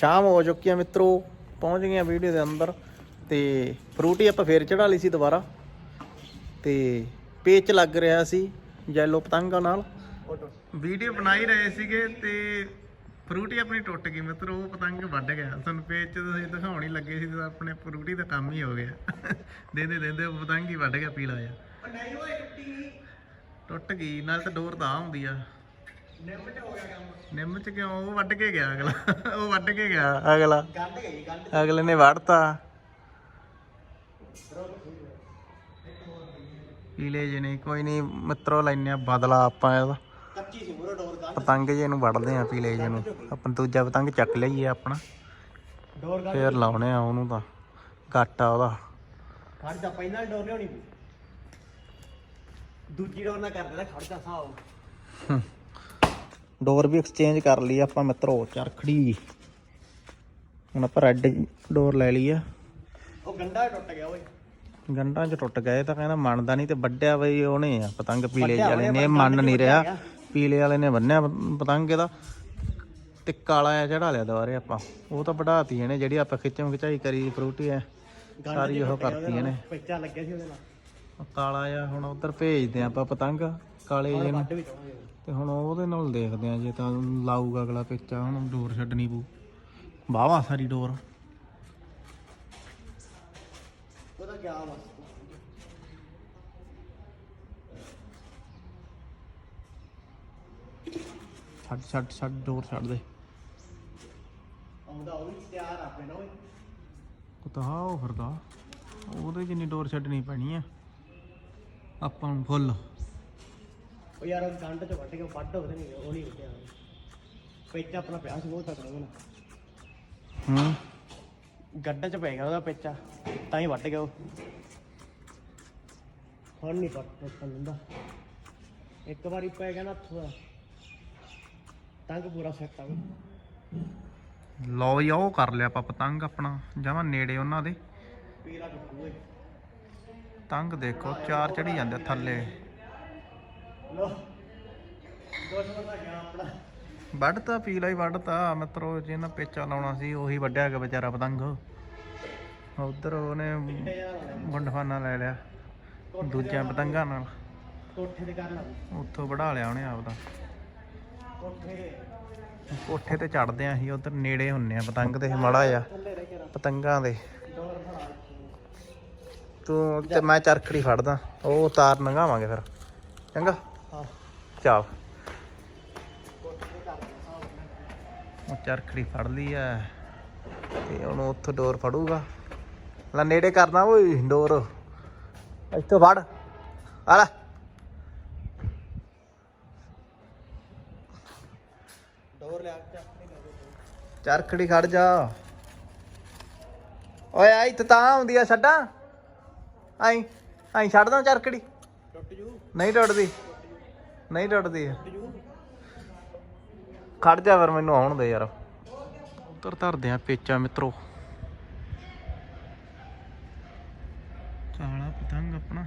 ਸ਼ਾਮ ਹੋ ਚੁੱਕੀ ਆ ਮਿੱਤਰੋ ਪਹੁੰਚ ਗਏ ਆ ਵੀਡੀਓ ਦੇ ਅੰਦਰ ਤੇ ਫਰੂਟੀ ਆਪਾਂ ਫੇਰ ਚੜਾ ਲਈ ਸੀ ਦੁਬਾਰਾ। ਤੇ ਪੇਚ ਲੱਗ ਰਿਹਾ ਸੀ ਜੈਲੋ ਪਤੰਗਾਂ ਨਾਲ। ਵੀਡੀਓ ਬਣਾਈ ਰਹੇ ਸੀਗੇ ਤੇ ਫਰੂਟੀ ਆਪਣੀ ਟੁੱਟ ਗਈ ਮਿੱਤਰੋ ਉਹ ਪਤੰਗ ਵੱਢ ਗਿਆ। ਸਾਨੂੰ ਪੇਜ 'ਚ ਤੁਸੀਂ ਦਿਖਾਉਣ ਹੀ ਲੱਗੇ ਸੀ ਤੇ ਆਪਣੇ ਫਰੂਟੀ ਦਾ ਕੰਮ ਹੀ ਹੋ ਗਿਆ। ਦੇਂਦੇ ਦੇਂਦੇ ਉਹ ਪਤੰਗ ਹੀ ਵੱਢ ਗਿਆ ਪੀਲਾ ਜਿਹਾ। ਟੁੱਟ ਗਈ ਨਾਲ ਤਾਂ ਡੋਰ ਤਾਂ ਹੁੰਦੀ ਆ। ਨਿੰਮ ਚ ਕਿਉਂ? ਉਹ ਵੱਢ ਕੇ ਗਿਆ ਅਗਲਾ। ਉਹ ਵੱਢ ਕੇ ਗਿਆ ਅਗਲਾ। ਅਗਲੇ ਨੇ ਵੱਢਤਾ। ਪੀਲੇ ਜੇ ਨਹੀਂ ਕੋਈ ਨਹੀਂ ਮਿੱਤਰੋ ਲੈਨੇ ਆ ਬਦਲਾ ਆਪਾਂ ਇਹਦਾ। ਕੱਚੀ ਸੀ ਮੂਰੇ ਡੋਰ ਗੰਢ। ਪਤੰਗ ਜੇ ਨੂੰ ਵੱਢਦੇ ਆ ਪੀਲੇ ਜੇ ਨੂੰ। ਆਪਾਂ ਦੂਜਾ ਪਤੰਗ ਚੱਕ ਲਈਏ ਆਪਣਾ। ਡੋਰ ਗੰਢ ਫੇਰ ਲਾਉਣੇ ਆ ਉਹਨੂੰ ਤਾਂ। ਘੱਟ ਆ ਉਹਦਾ। ਖੜ ਜਾ ਪਹਿਲਾਂ ਡੋਰ ਲਿਆਉਣੀ ਪਈ ਦੂਜੀ ਡੋਰ ਨਾਲ ਕਰ ਦੇਣਾ ਖੜ ਜਾ ਸਾਹ ਡੋਰ ਵੀ ਐਕਸਚੇਂਜ ਕਰ ਲਈ ਆਪਾਂ ਮਿੱਤਰੋ ਚਰਖੜੀ। ਹੁਣ ਆਪਾਂ ਰੈੱਡ ਡੋਰ ਲੈ ਲਈ ਆ। ਉਹ ਗੰਡਾ ਟੁੱਟ ਗਿਆ ਓਏ। ਗੰਢਾਂ 'ਚ ਟੁੱਟ ਗਏ ਤਾਂ ਕਹਿੰਦਾ ਮੰਨਦਾ ਨਹੀਂ ਤੇ ਵੱਡਿਆ ਬਈ ਉਹਨੇ ਆ ਪਤੰਗ ਪੀਲੇ ਵਾਲੇ ਨੇ ਮੰਨ ਨਹੀਂ ਰਿਹਾ। ਪੀਲੇ ਵਾਲੇ ਨੇ ਬੰਨਿਆ ਪਤੰਗ ਇਹਦਾ। ਤੇ ਕਾਲਾ ਆ ਚੜਾ ਲਿਆ ਦੁਬਾਰੇ ਆਪਾਂ। ਉਹ ਤਾਂ ਵਢਾਤੀ ਇਹਨੇ ਜਿਹੜੀ ਆਪਾਂ ਖਿੱਚਮ ਖਿਚਾਈ ਕਰੀ ਫਰੂਟੀ ਐ ਸਾਰੀ ਉਹ ਕਰਤੀ ਇਹਨੇ। ਪੇਚਾ ਲੱਗਿਆ ਸੀ ਉਹਦੇ ਨਾਲ। ਉਹ ਕਾਲਾ ਆ ਹੁਣ ਉਧਰ ਭੇਜਦੇ ਆਪਾਂ ਪਤੰਗ ਕਾਲੇ ਜਿਹੇ ਨੂੰ। ਤੇ ਹੁਣ ਉਹਦੇ ਨਾਲ ਦੇਖਦੇ ਆ ਜੇ ਤਾਂ ਲਾਊਗਾ ਅਗਲਾ ਪੇਚਾ ਹੁਣ ਡੋਰ ਛੱਡਣੀ ਪਊ। ਵਾਹਵਾ ਸਾਰੀ ਡੋਰ। ਉਹਦਾ ਗਿਆ ਬਸ ਛੱਡ ਛੱਡ ਛੱਡ ਡੋਰ ਛੱਡ ਦੇ। ਆਉਂਦਾ ਉਹ ਵੀ ਤਿਆਰ ਆਪੇ ਨਾ ਓਏ ਉਹ ਤਾਂ ਹਾਂ ਉਹ ਫਿਰਦਾ। ਉਹਦੇ ਜਿੰਨੀ ਡੋਰ ਛੱਡਣੀ ਪੈਣੀ ਆ। ਆਪਾਂ ਨੂੰ ਫੁੱਲ। ਉਹ ਯਾਰ ਉਹ ਗੰਢ ਚ ਵੱਢ ਕੇ ਵੱਢ ਉਹਦੇ ਨਹੀਂ ਉਹ ਨਹੀਂ ਉੱਠਿਆ ਪੇਚਾ ਆਪਣਾ ਪਿਆ ਸੀ ਬਹੁਤ ਤਕੜਾ ਉਹਦਾ ਹੂੰ। ਗੱਡੇ ਚ ਪੈ ਗਿਆ ਉਹਦਾ ਪੇਚਾ ਤਾਂ ਹੀ ਵੱਢ ਗਿਆ ਉਹ। ਹੁਣ ਨਹੀਂ ਪੱਟ ਦਿੰਦਾ। ਇੱਕ ਵਾਰੀ ਪੈ ਗਿਆ ਨਾ ਥੋੜਾ ਟੰਗ ਪੂਰਾ ਸੈੱਟ ਆ ਲਓ ਜੀ ਉਹ ਕਰ ਲਿਆ ਆਪਾਂ ਪਤੰਗ ਆਪਣਾ ਜਮਾ ਨੇੜੇ ਉਹਨਾਂ ਦੇ। ਪਤੰਗ ਦੇਖੋ ਚਾਰ ਚੜੀ ਜਾਂਦੇ ਥੱਲੇ। ਲੋ ਦੁਸ਼ਮਣ ਦਾ ਗਿਆ ਆਪਣਾ। ਵੱਢਤਾ ਪੀਲਾ ਹੀ ਵੱਢਤਾ। ਮਿੱਤਰੋ ਜਿਹਨਾਂ ਪੇਚਾ ਲਾਉਣਾ ਸੀ ਉਹੀ ਵੱਢਿਆ ਗਿਆ ਵਿਚਾਰਾ ਪਤੰਗ। ਉਧਰ ਉਹਨੇ ਗੁੰਡਫਾਨਾ ਲੈ ਲਿਆ ਦੂਜਿਆਂ ਪਤੰਗਾਂ ਨਾਲ। ਕੋਠੇ ਤੇ ਕਰ ਲਾ ਉੱਥੋਂ ਵਢਾ ਲਿਆ ਉਹਨੇ ਆਪਦਾ ਕੋਠੇ। ਕੋਠੇ ਤੇ ਚੜਦੇ ਆਂ ਅਸੀਂ ਉਧਰ ਨੇੜੇ ਹੁੰਨੇ ਆ ਪਤੰਗ ਦੇ ਮਾੜਾ ਆ ਪਤੰਗਾਂ ਦੇ। ਤੂੰ ਤੇ ਮੈਂ ਚਰਖੜੀ ਫੜਦਾ। ਉਹ ਤਾਰ ਨੰਗਾਵਾਂਗੇ ਫਿਰ। ਚੰਗਾ। ਲਾ ਉਹ ਚਰਖੜੀ ਫੜ ਲਈ ਐ। ਤੇ ਉਹਨੂੰ ਉੱਥੋਂ ਡੋਰ ਫੜੂਗਾ। ਲੈ ਨੇੜੇ ਕਰਨਾ ਓਏ ਡੋਰ। ਇੱਥੋਂ ਫੜ। ਆ ਲੈ। ਡੋਰ ਲਿਆ ਚਰਖੜੀ ਖੜ ਜਾ। ਓਏ ਆਈ ਤੇ ਤਾਂ ਆਉਂਦੀ ਆ ਛੱਡਾਂ। ਆਈ ਆਈ ਛੱਡਦਾ ਚਰਖੜੀ। ਟੁੱਟ ਜੂ। ਨਹੀਂ ਟੁੱਟਦੀ। ਨਹੀਂ ਟੁੱਟਦੀ ਖੜ ਜਾ ਫਿਰ ਮੈਨੂੰ ਆਉਣ ਦੇ ਯਾਰ। ਉੱਤਰ ਧਰਦੇ ਆ ਪੇਚਾ ਮਿੱਤਰੋ। ਕਾਲਾ ਪਤੰਗ ਆਪਣਾ।